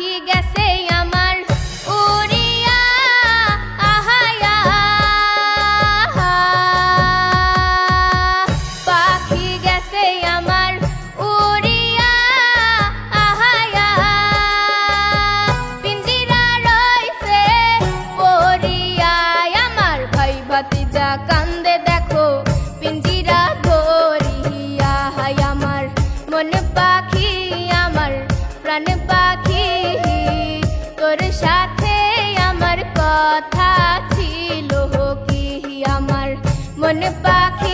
পাখি গেছে সাথে আমার কথা ছিল কি আমার মন পাখি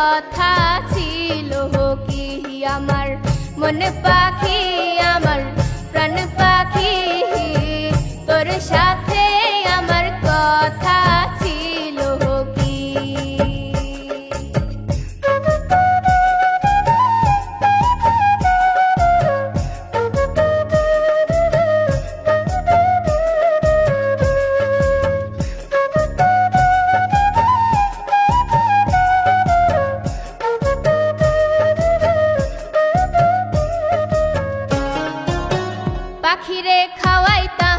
কথা ছিল কি আমার মনে পা 脇で乾いた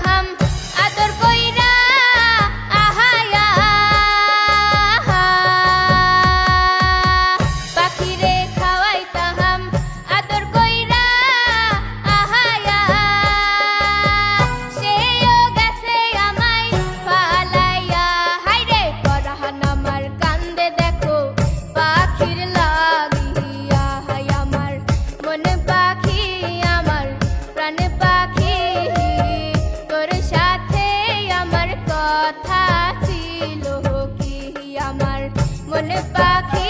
বলে পাখি